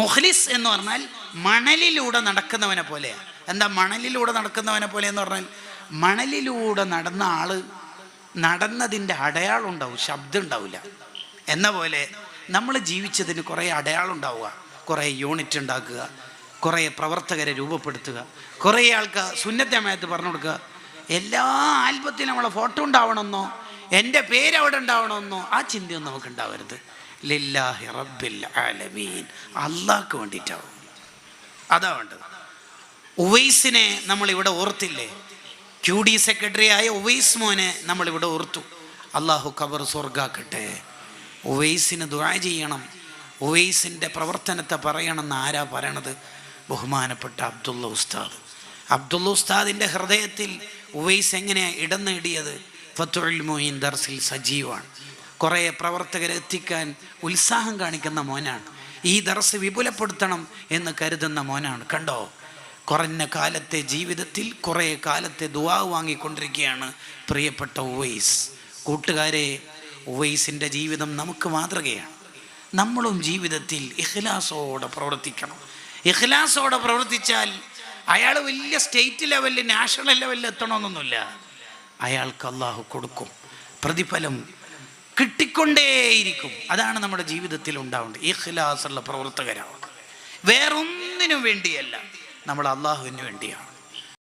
മുഖ്ലിസ് എന്ന് പറഞ്ഞാൽ മണലിലൂടെ നടക്കുന്നവനെ പോലെയാണ് എന്താ മണലിലൂടെ നടക്കുന്നവനെ പോലെ എന്ന് പറഞ്ഞാൽ മണലിലൂടെ നടന്ന ആൾ നടന്നതിന്റെ അടയാളം ഉണ്ടാവും ശബ്ദം ഉണ്ടാവില്ല. എന്ന പോലെ നമ്മൾ ജീവിച്ചതിന് കുറേ അടയാളം ഉണ്ടാവുക. കുറേ യൂണിറ്റ് ഉണ്ടാക്കുക കുറേ പ്രവർത്തകരെ രൂപപ്പെടുത്തുക കുറേ ആൾക്ക് സുന്നത്തമയത്ത് പറഞ്ഞു കൊടുക്കുക. എല്ലാ ആൽബത്തിലും നമ്മളെ ഫോട്ടോ ഉണ്ടാവണമെന്നോ എന്റെ പേര് അവിടെ ഉണ്ടാവണമെന്നോ ആ ചിന്തയൊന്നും നമുക്ക് ഉണ്ടാവരുത്. ലില്ലാഹി റബ്ബിൽ ആലമീൻ. അള്ളാഹ്ക്ക് വേണ്ടിയിട്ടാവും. അതാ വേണ്ടത്. ഉവൈസിനെ നമ്മളിവിടെ ഓർത്തില്ലേ? ക്യു ഡി സെക്രട്ടറി ആയ ഉവൈസ് മോനെ നമ്മളിവിടെ ഓർത്തു. അള്ളാഹു ഖബർ സ്വർഗാക്കട്ടെ ഉവൈസിന് ദുആ ചെയ്യണം. ഉവൈസിന്റെ പ്രവർത്തനത്തെ പറയണമെന്ന് ആരാ പറയണത്? ബഹുമാനപ്പെട്ട അബ്ദുള്ള ഉസ്താദ്. അബ്ദുള്ള ഉസ്താദിന്റെ ഹൃദയത്തിൽ ഉവൈസ് എങ്ങനെയാണ് ഇടം നേടിയത്? ഫത്തുൽ മൊയ്ൻ ദർസിൽ സജീവാണ്. കുറേ പ്രവർത്തകരെ എത്തിക്കാൻ ഉത്സാഹം കാണിക്കുന്ന മോനാണ്. ഈ ദർസ് വിപുലപ്പെടുത്തണം എന്ന് കരുതുന്ന മോനാണ്. കണ്ടോ? കുറഞ്ഞ കാലത്തെ ജീവിതത്തിൽ കുറേ കാലത്തെ ദുവാ വാങ്ങിക്കൊണ്ടിരിക്കുകയാണ് പ്രിയപ്പെട്ട ഉവൈസ്. കൂട്ടുകാരെ ഉവൈസിന്റെ ജീവിതം നമുക്ക് മാതൃകയാണ്. നമ്മളും ജീവിതത്തിൽ ഇഖ്ലാസോടെ പ്രവർത്തിക്കണം. ഇഖ്ലാസോടെ പ്രവർത്തിച്ചാൽ അയാൾ വലിയ സ്റ്റേറ്റ് ലെവലിൽ നാഷണൽ ലെവലിൽ എത്തണമെന്നൊന്നുമില്ല. അയാൾക്ക് അള്ളാഹു കൊടുക്കും. പ്രതിഫലം കിട്ടിക്കൊണ്ടേയിരിക്കും. അതാണ് നമ്മുടെ ജീവിതത്തിൽ ഉണ്ടാവേണ്ടത്. ഇഖ്ലാസുള്ള പ്രവർത്തകരാണ്. വേറൊന്നിനും വേണ്ടിയല്ല. നമ്മൾ അള്ളാഹുവിന് വേണ്ടിയാണ്.